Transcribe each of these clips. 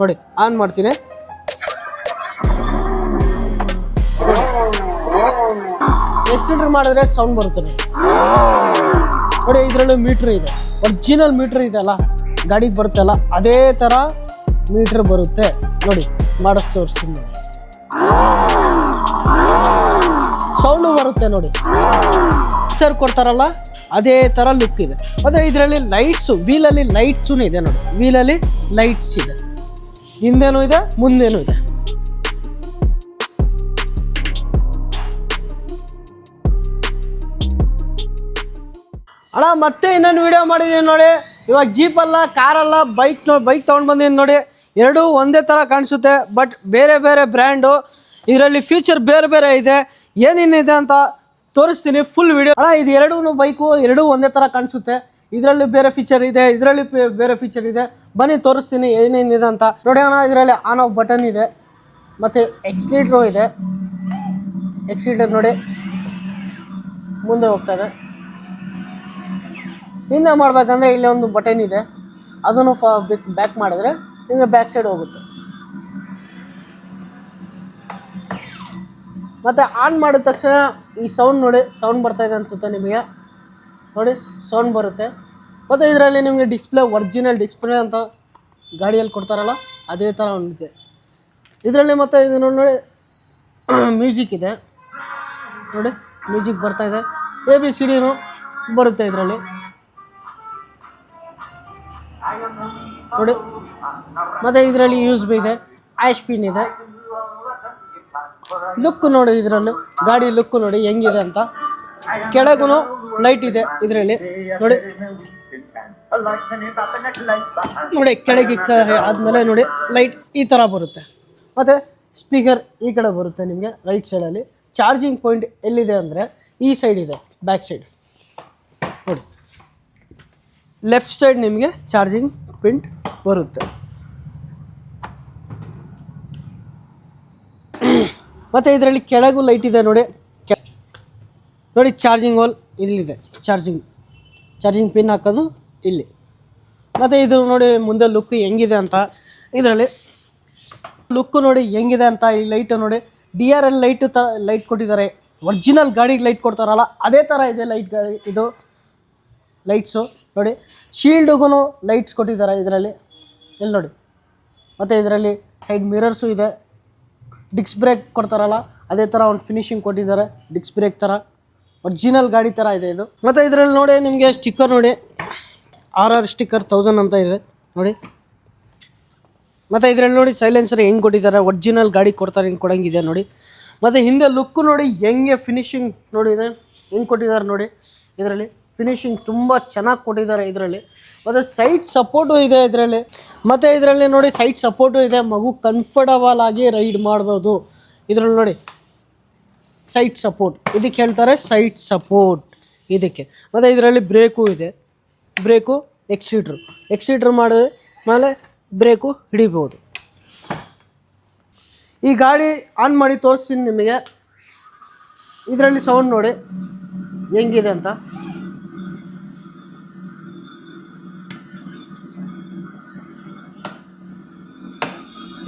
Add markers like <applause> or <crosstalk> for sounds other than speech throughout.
ನೋಡಿ ಆನ್ ಮಾಡ್ತೀನಿ. ಎಷ್ಟು ಮಾಡಿದ್ರೆ ಸೌಂಡ್ ಬರುತ್ತೆ ನೋಡಿ. ಇದರಲ್ಲೂ ಮೀಟ್ರ್ ಇದೆ. ಒರಿಜಿನಲ್ ಮೀಟ್ರ್ ಇದೆಯಲ್ಲ ಗಾಡಿಗೆ ಬರುತ್ತಲ್ಲ ಅದೇ ಥರ ಮೀಟ್ರ್ ಬರುತ್ತೆ. ನೋಡಿ, ಮಾಡೋದು ತೋರಿಸ್ತೀನಿ ಸೌಂಡು ಬರುತ್ತೆ ನೋಡಿ. ಸರ್ ಕೊಡ್ತಾರಲ್ಲ, ಅದೇ ಥರ ಲುಕ್ ಇದೆ. ಮತ್ತು ಇದರಲ್ಲಿ ಲೈಟ್ಸು ವೀಲಲ್ಲಿ ಲೈಟ್ಸೂ ಇದೆ ನೋಡಿ. ವೀಲಲ್ಲಿ ಲೈಟ್ಸ್ ಇದೆ. ಹಿಂದೆನೂ ಇದೆ, ಮುಂದೇನೂ ಇದೆ. ಅಣ್ಣ, ಮತ್ತೆ ಇನ್ನೊಂದು ವಿಡಿಯೋ ಮಾಡಿದ್ದೀನಿ ನೋಡಿ. ಇವಾಗ ಜೀಪ್ ಅಲ್ಲ ಕಾರ್ ಅಲ್ಲ ಬೈಕ್ ಬೈಕ್ ತೊಗೊಂಡು ಬಂದೀನಿ ನೋಡಿ. ಎರಡೂ ಒಂದೇ ಥರ ಕಾಣಿಸುತ್ತೆ ಬಟ್ ಬೇರೆ ಬೇರೆ ಬ್ರ್ಯಾಂಡು ಇದರಲ್ಲಿ ಫ್ಯೂಚರ್ ಬೇರೆ ಬೇರೆ ಇದೆ. ಏನೇನಿದೆ ಅಂತ ತೋರಿಸ್ತೀನಿ ಫುಲ್ ವಿಡಿಯೋ ಅಣ್ಣ, ಇದು ಎರಡೂ ಬೈಕು ಎರಡೂ ಒಂದೇ ಥರ ಕಾಣಿಸುತ್ತೆ. ಇದರಲ್ಲಿ ಬೇರೆ ಫೀಚರ್ ಇದೆ, ಇದರಲ್ಲಿ ಬೇರೆ ಫೀಚರ್ ಇದೆ. ಬನ್ನಿ, ತೋರಿಸ್ತೀನಿ ಏನೇನಿದೆ ಅಂತ. ನೋಡಿ ಅಣ್ಣ, ಇದರಲ್ಲಿ ಆನ್ ಆಫ್ ಬಟನ್ ಇದೆ. ಮತ್ತು ಎಕ್ಸ್ಲೀಟ್ರು ಇದೆ. ಎಕ್ಸ್ಲೀಟರ್ ನೋಡಿ. ಮುಂದೆ ಹೋಗ್ತದೆ. ಹಿಂದೆ ಮಾಡಬೇಕಂದ್ರೆ ಇಲ್ಲಿ ಒಂದು ಬಟನ್ ಇದೆ. ಅದನ್ನು ಫ ಬ್ಯಾಕ್ ಮಾಡಿದ್ರೆ ನಿಮಗೆ ಬ್ಯಾಕ್ ಸೈಡ್ ಹೋಗುತ್ತೆ. ಮತ್ತು ಆನ್ ಮಾಡಿದ ತಕ್ಷಣ ಈ ಸೌಂಡ್ ನೋಡಿ ಸೌಂಡ್ ಬರ್ತಾಯಿದೆ ಅನಿಸುತ್ತೆ ನಿಮಗೆ. ನೋಡಿ ಸೌಂಡ್ ಬರುತ್ತೆ. ಮತ್ತು ಇದರಲ್ಲಿ ನಿಮಗೆ ಡಿಸ್ಪ್ಲೇ ಒರಿಜಿನಲ್ ಡಿಸ್ಪ್ಲೇ ಅಂತ ಗಾಡಿಯಲ್ಲಿ ಕೊಡ್ತಾರಲ್ಲ, ಅದೇ ಥರ ಒಂದಿದೆ. ಇದರಲ್ಲಿ ಮತ್ತೆ ಇದು ನೋಡಿ ಮ್ಯೂಸಿಕ್ <clears throat> ಇದೆ. ನೋಡಿ ಮ್ಯೂಸಿಕ್ ಬರ್ತಾ ಇದೆ. ಎ ಬಿ ಸಿ ಡಿನೂ ಬರುತ್ತೆ ಇದರಲ್ಲಿ. ನೋಡಿ, ಮತ್ತೆ ಇದರಲ್ಲಿ ಯೂಸ್ ಬಿ ಇದೆ ಆಶ್ ಪಿನ್ ಇದೆ. ಲುಕ್ ನೋಡಿ ಇದರಲ್ಲಿ, ಗಾಡಿ ಲುಕ್ ನೋಡಿ ಹೆಂಗಿದೆ ಅಂತ. ಕೆಳಗೂ ಲೈಟ್ ಇದೆ ಇದರಲ್ಲಿ. ನೋಡಿ. ನೋಡಿ, ಕೆಳಗೆ ಆದಮೇಲೆ ನೋಡಿ ಲೈಟ್ ಈ ಥರ ಬರುತ್ತೆ. ಮತ್ತು ಸ್ಪೀಕರ್ ಈ ಕಡೆ ಬರುತ್ತೆ ನಿಮಗೆ ರೈಟ್ ಸೈಡಲ್ಲಿ ಚಾರ್ಜಿಂಗ್ ಪಾಯಿಂಟ್ ಎಲ್ಲಿದೆ ಅಂದರೆ ಈ ಸೈಡ್ ಇದೆ ಬ್ಯಾಕ್ ಸೈಡ್ ನೋಡಿ. ಲೆಫ್ಟ್ ಸೈಡ್ ನಿಮಗೆ ಚಾರ್ಜಿಂಗ್ ಪಿಂಟ್ ಬರುತ್ತೆ. <clears throat> ಮತ್ತು ಇದರಲ್ಲಿ ಕೆಳಗೂ ಲೈಟ್ ಇದೆ ನೋಡಿ. ನೋಡಿ ಚಾರ್ಜಿಂಗ್ ಹೋಲ್ ಇಲ್ಲಿದೆ. ಚಾರ್ಜಿಂಗ್ ಚಾರ್ಜಿಂಗ್ ಪಿನ್ ಹಾಕೋದು ಇಲ್ಲಿ. ಮತ್ತು ಇದು ನೋಡಿ, ಮುಂದೆ ಲುಕ್ ಹೆಂಗಿದೆ ಅಂತ. ಇದರಲ್ಲಿ ಲುಕ್ ನೋಡಿ ಹೆಂಗಿದೆ ಅಂತ ಈ ಲೈಟು ನೋಡಿ. ಡಿ ಆರ್ ಎಲ್ ಲೈಟ್ ತ ಲೈಟ್ ಕೊಟ್ಟಿದ್ದಾರೆ. ಒರ್ಜಿನಲ್ ಗಾಡಿಗೆ ಲೈಟ್ ಕೊಡ್ತಾರಲ್ಲ, ಅದೇ ಥರ ಇದೆ ಲೈಟ್ ಗಾಡಿ ಇದು. ಲೈಟ್ಸು ನೋಡಿ ಶೀಲ್ಡ್ಗೂ ಲೈಟ್ಸ್ ಕೊಟ್ಟಿದ್ದಾರೆ ಇದರಲ್ಲಿ. ಇಲ್ಲಿ ನೋಡಿ. ಮತ್ತು ಇದರಲ್ಲಿ ಸೈಡ್ ಮಿರರ್ಸು ಇದೆ. ಡಿಕ್ಸ್ ಬ್ರೇಕ್ ಕೊಡ್ತಾರಲ್ಲ, ಅದೇ ಥರ ಒಂದು ಫಿನಿಶಿಂಗ್ ಕೊಟ್ಟಿದ್ದಾರೆ. ಡಿಕ್ಸ್ ಬ್ರೇಕ್ ಥರ ಒರಿಜಿನಲ್ ಗಾಡಿ ಥರ ಇದೆ ಇದು. ಮತ್ತು ಇದರಲ್ಲಿ ನೋಡಿ, ನಿಮಗೆ ಸ್ಟಿಕ್ಕರ್ ನೋಡಿ. ಆರ್ ಆರ್ ಸ್ಟಿಕ್ಕರ್ ತೌಸಂಡ್ ಅಂತ ಇದೆ. ನೋಡಿ. ಮತ್ತು ಇದರಲ್ಲಿ ನೋಡಿ ಸೈಲೆನ್ಸರ್ ಹೆಂಗೆ ಕೊಟ್ಟಿದ್ದಾರೆ. ಒರಿಜಿನಲ್ ಗಾಡಿ ಕೊಡ್ತಾರೆ, ಹಿಂಗೆ ಕೊಡಂಗಿದೆ ನೋಡಿ. ಮತ್ತು ಹಿಂದೆ ಲುಕ್ಕು ನೋಡಿ, ಹೆಂಗೆ ಫಿನಿಶಿಂಗ್ ನೋಡಿ ಇದೆ. ಹೆಂಗೆ ಕೊಟ್ಟಿದ್ದಾರೆ ನೋಡಿ ಇದರಲ್ಲಿ. ಫಿನಿಶಿಂಗ್ ತುಂಬ ಚೆನ್ನಾಗಿ ಕೊಟ್ಟಿದ್ದಾರೆ ಇದರಲ್ಲಿ. ಮತ್ತು ಸೈಡ್ ಸಪೋರ್ಟು ಇದೆ ಇದರಲ್ಲಿ. ಮತ್ತು ಇದರಲ್ಲಿ ನೋಡಿ ಸೈಡ್ ಸಪೋರ್ಟು ಇದೆ. ಮಗು ಕಂಫರ್ಟಬಲ್ ಆಗಿ ರೈಡ್ ಮಾಡ್ಬೋದು. ಇದರಲ್ಲಿ ನೋಡಿ. Side support. ಇದಕ್ಕೆ ಹೇಳ್ತಾರೆ ಸೈಟ್ ಸಪೋರ್ಟ್. ಇದಕ್ಕೆ. ಮತ್ತು ಇದರಲ್ಲಿ ಬ್ರೇಕು ಇದೆ. ಬ್ರೇಕು ಎಕ್ಸಿಟ್ರು. ಎಕ್ಸಿಟ್ರ್ ಮಾಡಿದ ಮೇಲೆ ಬ್ರೇಕು ಹಿಡಿಬೋದು. ಈ ಗಾಡಿ ಆನ್ ಮಾಡಿ ತೋರಿಸ್ತೀನಿ ನಿಮಗೆ. ಇದರಲ್ಲಿ ಸೌಂಡ್ ನೋಡಿ. ಹೆಂಗಿದೆ ಅಂತ.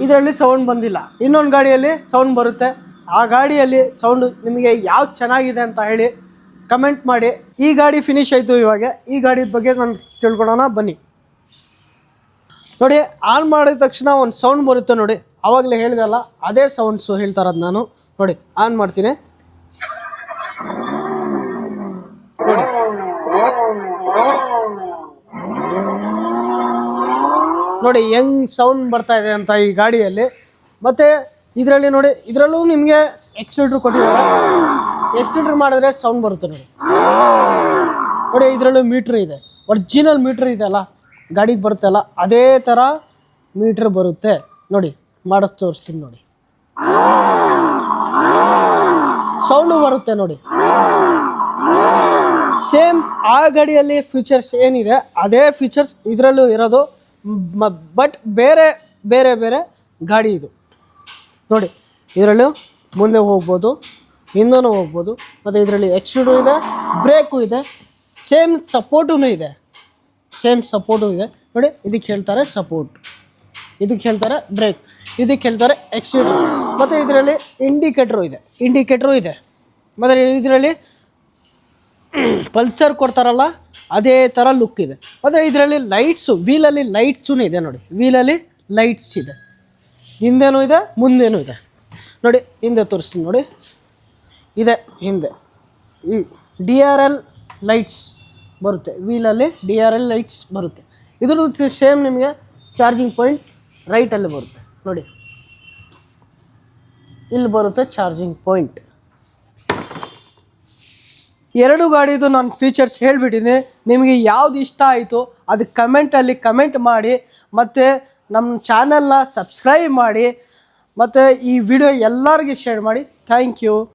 ಇದರಲ್ಲಿ ಸೌಂಡ್ ಬಂದಿಲ್ಲ. ಇನ್ನೊಂದು ಗಾಡಿಯಲ್ಲಿ ಸೌಂಡ್ ಬರುತ್ತೆ. ಆ ಗಾಡಿಯಲ್ಲಿ ಸೌಂಡ್ ನಿಮಗೆ ಯಾವ್ದು ಚೆನ್ನಾಗಿದೆ ಅಂತ ಹೇಳಿ ಕಮೆಂಟ್ ಮಾಡಿ. ಈ ಗಾಡಿ ಫಿನಿಶ್ ಆಯಿತು ಇವಾಗ. ಈ ಗಾಡಿ ಬಗ್ಗೆ ನಾನು ತಿಳ್ಕೊಳೋಣ, ಬನ್ನಿ. ನೋಡಿ ಆನ್ ಮಾಡಿದ ತಕ್ಷಣ ಒಂದು ಸೌಂಡ್ ಬರುತ್ತೆ ನೋಡಿ. ಆವಾಗಲೇ ಹೇಳಿದಲ್ಲ ಅದೇ ಸೌಂಡ್ಸು ಹೇಳ್ತಾರದು ನಾನು. ನೋಡಿ ಆನ್ ಮಾಡ್ತೀನಿ. ನೋಡಿ. ನೋಡಿ, ಹೆಂಗ್ ಸೌಂಡ್ ಬರ್ತಾ ಇದೆ ಅಂತ ಈ ಗಾಡಿಯಲ್ಲಿ. ಮತ್ತೆ ಇದರಲ್ಲಿ ನೋಡಿ, ಇದರಲ್ಲೂ ನಿಮಗೆ ಎಕ್ಸಿಲ್ಟ್ರ್ ಕೊಟ್ಟಿದ್ದಾರೆ. ಎಕ್ಸಿಲ್ಟ್ರ್ ಮಾಡಿದ್ರೆ ಸೌಂಡ್ ಬರುತ್ತೆ ನೋಡಿ. ನೋಡಿ, ಇದರಲ್ಲೂ ಮೀಟ್ರ್ ಇದೆ. ಒರಿಜಿನಲ್ ಮೀಟ್ರ್ ಇದೆಯಲ್ಲ ಗಾಡಿಗೆ ಬರುತ್ತಲ್ಲ ಅದೇ ಥರ ಮೀಟ್ರ್ ಬರುತ್ತೆ. ನೋಡಿ, ಮಾಡಿಸ್ ತೋರಿಸ್ತೀನಿ ನೋಡಿ. ಸೌಂಡು ಬರುತ್ತೆ ನೋಡಿ. ಸೇಮ್ ಆ ಗಾಡಿಯಲ್ಲಿ ಫೀಚರ್ಸ್ ಏನಿದೆ, ಅದೇ ಫೀಚರ್ಸ್ ಇದರಲ್ಲೂ ಇರೋದು ಬಟ್ ಬೇರೆ ಬೇರೆ ಬೇರೆ ಗಾಡಿ ಇದು. ನೋಡಿ, ಇದರಲ್ಲೂ ಮುಂದೆ ಹೋಗ್ಬೋದು ಹಿಂದೂ ಹೋಗ್ಬೋದು, ಮತ್ತು ಇದರಲ್ಲಿ ಎಕ್ಸ್ಟ್ರೂ ಇದೆ ಬ್ರೇಕು ಇದೆ ಸೇಮ್ ಸಪೋರ್ಟೂ ಇದೆ. ಸೇಮ್ ಸಪೋರ್ಟು ಇದೆ. ನೋಡಿ, ಇದಕ್ಕೆ ಹೇಳ್ತಾರೆ ಸಪೋರ್ಟ್ ಇದಕ್ಕೆ ಹೇಳ್ತಾರೆ ಬ್ರೇಕ್ ಇದಕ್ಕೆ ಹೇಳ್ತಾರೆ ಎಕ್ಸ್ಟ್ರೂ ಮತ್ತು ಇದರಲ್ಲಿ ಇಂಡಿಕೇಟ್ರು ಇದೆ. ಇಂಡಿಕೇಟ್ರು ಇದೆ. ಮತ್ತು ಇದರಲ್ಲಿ ಪಲ್ಸರ್ ಕೊಡ್ತಾರಲ್ಲ, ಅದೇ ಥರ ಲುಕ್ ಇದೆ. ಮತ್ತು ಇದರಲ್ಲಿ ಲೈಟ್ಸು ವೀಲಲ್ಲಿ ಲೈಟ್ಸೂ ಇದೆ ನೋಡಿ. ವೀಲಲ್ಲಿ ಲೈಟ್ಸ್ ಇದೆ. ಹಿಂದೆನೂ ಇದೆ, ಮುಂದೇನೂ ಇದೆ. ನೋಡಿ, ಹಿಂದೆ ತೋರಿಸ್ತೀನಿ ನೋಡಿ. ಇದೆ, ಹಿಂದೆ. ಈ ಡಿ ಆರ್ ಎಲ್ ಲೈಟ್ಸ್ ಬರುತ್ತೆ. ವೀಲಲ್ಲಿ ಡಿ ಆರ್ ಎಲ್ ಲೈಟ್ಸ್ ಬರುತ್ತೆ. ಇದ್ರದ್ದು ಸೇಮ್ ನಿಮಗೆ ಚಾರ್ಜಿಂಗ್ ಪಾಯಿಂಟ್ ರೈಟಲ್ಲಿ ಬರುತ್ತೆ. ನೋಡಿ. ಇಲ್ಲಿ ಬರುತ್ತೆ ಚಾರ್ಜಿಂಗ್ ಪಾಯಿಂಟ್. ಎರಡು ಗಾಡಿದು ನಾನು ಫೀಚರ್ಸ್ ಹೇಳಿಬಿಟ್ಟಿದ್ದೀನಿ. ನಿಮಗೆ ಯಾವ್ದು ಇಷ್ಟ ಆಯಿತು, ಅದು ಕಮೆಂಟಲ್ಲಿ ಕಮೆಂಟ್ ಮಾಡಿ, ಮತ್ತು ನಮ್ಮ ಚಾನಲ್ನ ಸಬ್ಸ್ಕ್ರೈಬ್ ಮಾಡಿ ಮತ್ತು ಈ ವಿಡಿಯೋ ಎಲ್ಲರಿಗೂ ಶೇರ್ ಮಾಡಿ. Thank you